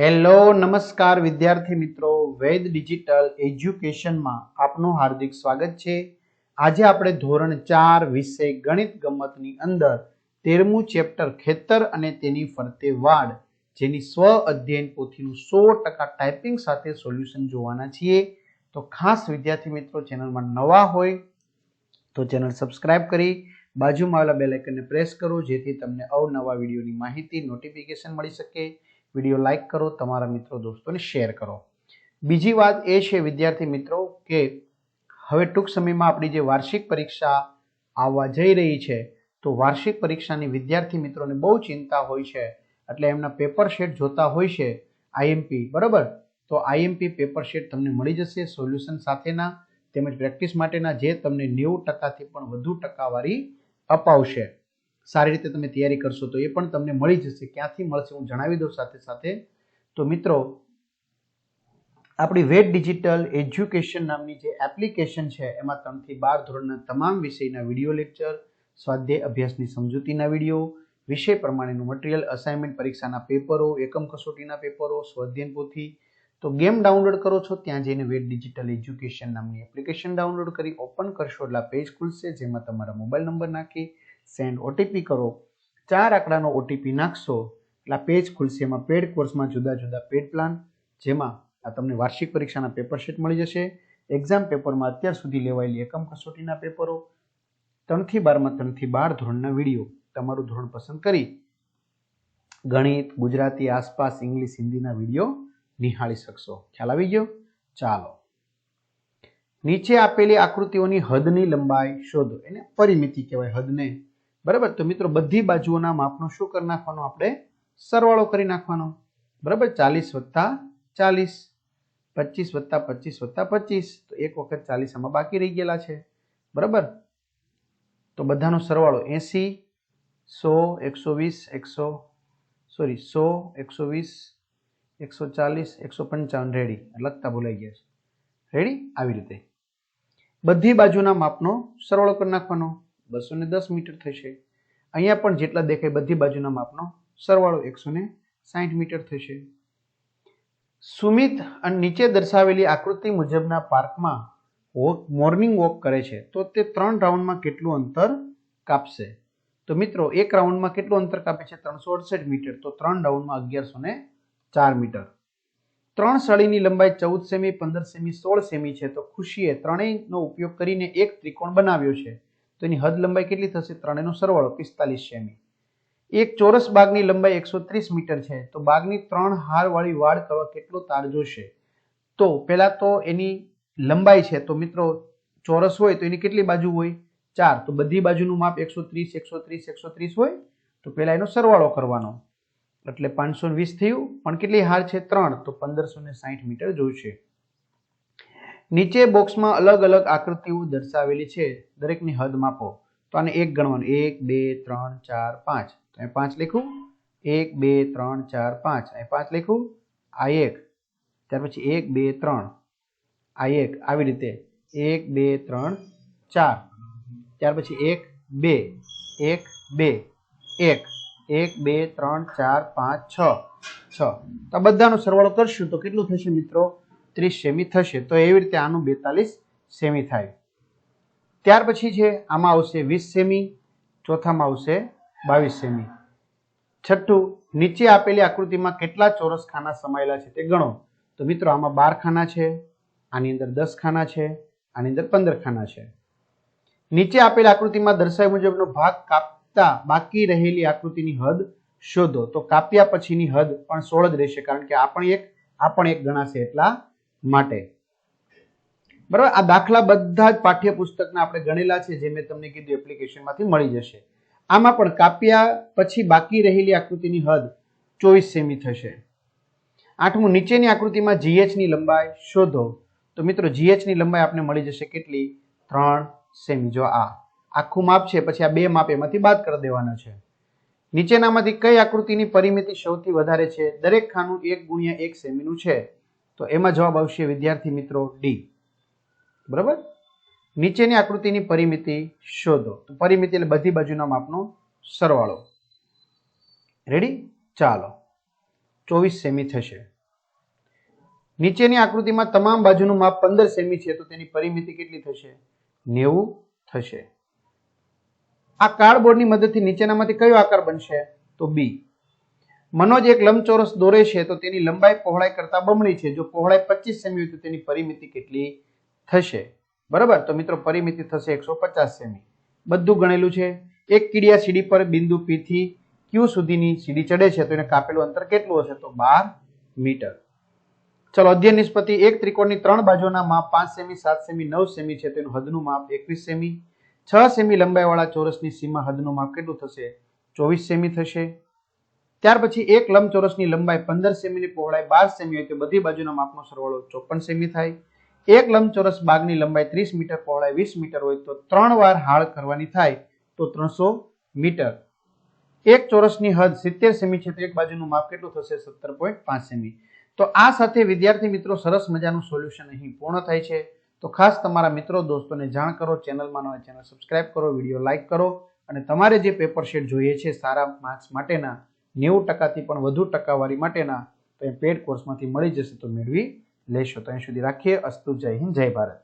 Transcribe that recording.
Hello, નમસ્કાર વિદ્યાર્થી મિત્રો. વેદ ડિજિટલ એજ્યુકેશનમાં આપનું હાર્દિક સ્વાગત છે. આજે આપણે ધોરણ ચાર વિષય ગણિત ગમતની અંદર તેરમું ચેપ્ટર ખેતર અને તેની ફરતે વાડ, જેની સ્વ અધ્યયન પોથીનું સો ટકા ટાઈપિંગ સાથે સોલ્યુશન જોવાના છીએ. તો ખાસ વિદ્યાર્થી મિત્રો, ચેનલમાં નવા હોય તો ચેનલ સબસ્ક્રાઇબ કરી, બાજુમાં આવેલા બેલ આઇકનને પ્રેસ કરો, જેથી તમને અવનવા વિડીયોની માહિતી, નોટિફિકેશન મળી શકે. વીડિયો લાઇક કરો, તમારા મિત્રો, દોસ્તોને શેર કરો. બીજી વાત એ છે, વિદ્યાર્થી મિત્રો, કે હવે ટૂંક સમયમાં આપણી જે વાર્ષિક પરીક્ષા આવવા જઈ રહી છે, તો વાર્ષિક પરીક્ષાની વિદ્યાર્થી મિત્રોને બહુ ચિંતા હોય છે. એટલે એમના પેપર શેટ જોતા હોય છે આઈએમપી બરાબર? તો આઈએમપી પેપર શેટ તમને મળી જશે સોલ્યુશન સાથેના, તેમજ પ્રેક્ટિસ માટેના જે તમને નેવું ટકાથી પણ વધુ ટકાવારી અપાવશે. સારી રીતે તમે તૈયારી કરશો તો એ પણ તમને મળી જશે. ક્યાંથી મળશે હું જણાવી દઉં સાથે સાથે. તો મિત્રો, આપણી વેટ ડિજિટલ એજ્યુકેશન નામની જે એપ્લિકેશન છે, એમાં ત્રણથી બાર ધોરણના તમામ વિષયના વીડિયો લેક્ચર, સ્વાધ્યાય અભ્યાસની સમજૂતીના વીડિયો, વિષય પ્રમાણેનું મટીરિયલ અસાઇનમેન્ટ પરીક્ષાના પેપરો, એકમ કસોટીના પેપરો, સ્વાધ્યાયન પોથી. તો ગેમ ડાઉનલોડ કરો છો, ત્યાં જઈને વેટ ડિજિટલ એજ્યુકેશન નામની એપ્લિકેશન ડાઉનલોડ કરી, ઓપન કરશો એટલે પેજ ખુલશે, જેમાં તમારા મોબાઈલ નંબર નાખી સેન્ડ ઓટીપી કરો. ચાર આંકડાનો ઓટીપી નાખશો. એટલે આ પેજ ખુલશે. એમાં પેડ કોર્સમાં જુદા જુદા પેડ પ્લાન, જેમાં આ તમને વાર્ષિક પરીક્ષાના પેપર શીટ મળી જશે. એક્ઝામ પેપરમાં અત્યાર સુધી લેવાયેલી એકમ કસોટીના પેપરો, ત્રણથી બારમાં ત્રણથી બાર ધોરણના વીડિયો. તમારું ધોરણ પસંદ કરી ગણિત, ગુજરાતી, આસપાસ, ઇંગ્લિશ, હિન્દીના વીડિયો નિહાળી શકશો. ખ્યાલ આવી ગયો? ચાલો. નીચે આપેલી આકૃતિઓની હદની લંબાઈ શોધો. એને પરિમિતિ કહેવાય, હદને. બરાબર? તો મિત્રો, બધી બાજુઓના માપનો શું કરી નાખવાનો? આપણે સરવાળો કરી નાખવાનો. બરાબર? ચાલીસ વત્તા ચાલીસ, પચીસ વત્તા પચીસ વત્તા પચીસ. તો એક વખત ચાલીસ આમાં બાકી રહી ગયેલા છે. બરાબર? તો બધાનો સરવાળો એંસી, સો, એકસો વીસ, એકસો, સોરી, સો, એકસો વીસ, એકસો ચાલીસ, એકસો પંચાવન. રેડી લખતા ભૂલાઈ ગયા છે. રેડી આવી રીતે. બધી બાજુના માપનો સરવાળો કરી નાખવાનો. બસો દસ મીટર થશે. અહીંયા પણ જેટલા દેખાય બધી બાજુના માપનો સરવાળો એકસો ને મીટર થશે. સુમિત અને નીચે દર્શાવેલી આકૃતિ મુજબના પાર્કમાં વોક, મોર્નિંગ વોક કરે છે. તો તે ત્રણ રાઉન્ડમાં કેટલું અંતર કાપશે? તો મિત્રો, એક રાઉન્ડમાં કેટલું અંતર કાપે છે? ત્રણસો અડસઠ મીટર. તો ત્રણ રાઉન્ડમાં અગિયારસો ને ચાર મીટર. ત્રણ સળીની લંબાઈ ચૌદ સેમી, પંદર સેમી, સોળ સેમી છે. તો ખુશીએ ત્રણેયનો ઉપયોગ કરીને એક ત્રિકોણ બનાવ્યો છે. તો એની હદ લંબાઈ કેટલી થશે? ત્રણેયનો સરવાળો પિસ્તાલીસ સેમી એક ચોરસ બાગની લંબાઈ એકસો ત્રીસ મીટર છે. તો બાગની ત્રણ હારવાળી વાડ કરવા કેટલો તાર જોશે? તો પહેલાં તો એની લંબાઈ છે. તો મિત્રો, ચોરસ હોય તો એની કેટલી બાજુ હોય? ચાર. તો બધી બાજુનું માપ એકસો ત્રીસ એકસો ત્રીસ એકસો ત્રીસ હોય. તો પહેલાં એનો સરવાળો કરવાનો. એટલે પાંચસો વીસ થયું. પણ કેટલી હાર છે? ત્રણ. તો પંદરસો ને સાહીઠ મીટર જોઈશે નીચે બોક્સમાં અલગ અલગ આકૃતિઓ દર્શાવેલી છે. દરેકની હદ માપો. તો આને એક ગણવાનું. એક, બે, ત્રણ, ચાર, પાંચ. તો અહીં પાંચ લખું. એક, બે, ત્રણ, ચાર, પાંચ. અહીં પાંચ લખું. આ એક. ત્યાર પછી એક, બે, ત્રણ. આ એક. આવી રીતે. એક, બે, ત્રણ, ચાર. ત્યાર પછી એક, બે. એક બે. એક. એક, બે, ત્રણ, ચાર, પાંચ, છ. છ. તો આ બધાનો સરવાળો કરશું તો કેટલું થશે મિત્રો? ત્રીસ સેમી થશે, તો એવી રીતે આનું બેતાલીસ સેમી થાય. ત્યાર પછી છે, આમાં આવશે વીસ સેમી, ચોથામાં આવશે બાવીસ સેમી. છઠ્ઠું, નીચે આપેલી આકૃતિમાં કેટલા ચોરસ ખાના સમાયેલા છે તે ગણો. તો મિત્રો, આમાં બાર ખાના છે, આની અંદર દસ ખાના છે, આની અંદર પંદર ખાના છે. નીચે આપેલી આકૃતિમાં દર્શાવ્યા મુજબનો ભાગ કાપતા બાકી રહેલી આકૃતિની હદ શોધો. તો કાપ્યા પછીની હદ પણ સોળ જ રહેશે, કારણ કે આ પણ એક, આ પણ એક ગણાશે એટલા માટે. બરાબર? આ દાખલા બધા જ પાઠ્યપુસ્તકના આપણે ગણેલા છે, જે મેં તમને કીધું એપ્લિકેશનમાંથી મળી જશે. આમાં પણ કાપ્યા પછી બાકી રહેલી આકૃતિની હદ ચોવીસ સેમી થશે. આઠમું, નીચેની આકૃતિમાં જીએચની લંબાઈ શોધો. તો મિત્રો જીએચની લંબાઈ આપણે મળી જશે કેટલી? ત્રણ સેમી. જો આ આખું માપ છે, પછી આ બે માપ એમાંથી બાદ કરી દેવાના છે. નીચેનામાંથી કઈ આકૃતિની પરિમિતિ સૌથી વધારે છે? દરેક ખાનું એક ગુણ્યા એક સેમીનું છે. તો એમાં જવાબ આવશે વિદ્યાર્થી મિત્રો ડી બરાબર? નીચેની આકૃતિની પરિમિતિ શોધો. તો પરિમિતિ એટલે બધી બાજુના માપનો સરવાળો. રેડી ચાલો. ચોવીસ સેમી થશે. નીચેની આકૃતિમાં તમામ બાજુનું માપ પંદર સેમી છે, તો તેની પરિમિતિ કેટલી થશે? નેવું થશે. આ કાર્ડબોર્ડની મદદથી નીચેનામાંથી કયો આકાર બનશે? તો બી મનોજ એક લંબચોરસ દોરે છે, તો તેની લંબાઈ પહોળાઈ કરતા બમણી છે. જો પહોળાઈ પચીસ સેમી હોય તો તેની પરિમિતિ કેટલી થશે? બરાબર? તો મિત્રો, પરિમિતિ થશે એકસો પચાસ સેમી. બધું ગણેલું છે. એક કીડિયા સીડી પર બિંદુ પી થી ક્યુ સુધીની સીડી ચડે છે, તો એને કાપેલું અંતર કેટલું હશે? તો બાર મીટર. ચલો, અધ્યયન નિષ્પતિ એક ત્રિકોણની ત્રણ બાજુના માપ પાંચ સેમી, સાત સેમી, નવ સેમી છે તેનું હદનું માપ એકવીસ સેમી. છ સેમી લંબાઈવાળા ચોરસની સીમા હદનું માપ કેટલું થશે? ચોવીસ સેમી થશે. ત્યાર પછી એક લંબચોરસની લંબાઈ પંદર સેમીની પહોળાઈ બાર સેમી હોય તો બધી બાજુના માપનો સરવાળો ચોપન સેમી થાય. એક લંબચોરસ બાગની લંબાઈ ત્રીસ મીટર, પહોળાઈ વીસ મીટર હોય તો ત્રણ વાર હાળ કરવાની થાય તો ત્રણસો મીટર. એક ચોરસની હદ સિત્તેર સેમી છે તો એક બાજુનું માપ કેટલું થશે? સત્તર પોઈન્ટ પાંચ સેમી. તો આ સાથે વિદ્યાર્થી મિત્રો સરસ મજાનું સોલ્યુશન અહીં પૂર્ણ થાય છે. તો ખાસ તમારા મિત્રો દોસ્તોને જાણ કરો, ચેનલમાં નવા ચેનલ સબસ્ક્રાઇબ કરો, વીડિયો લાઇક કરો અને તમારે જે પેપર શીટ જોઈએ છે સારા માર્ક્સ માટેના નેવું ટકાથી પણ વધુ ટકાવારી માટેના તો એ પેડ કોર્સમાંથી મળી જશે તો મેળવી લેશો. તો અહીં સુધી રાખીએ. અસ્તુ જય હિન્દ, જય ભારત.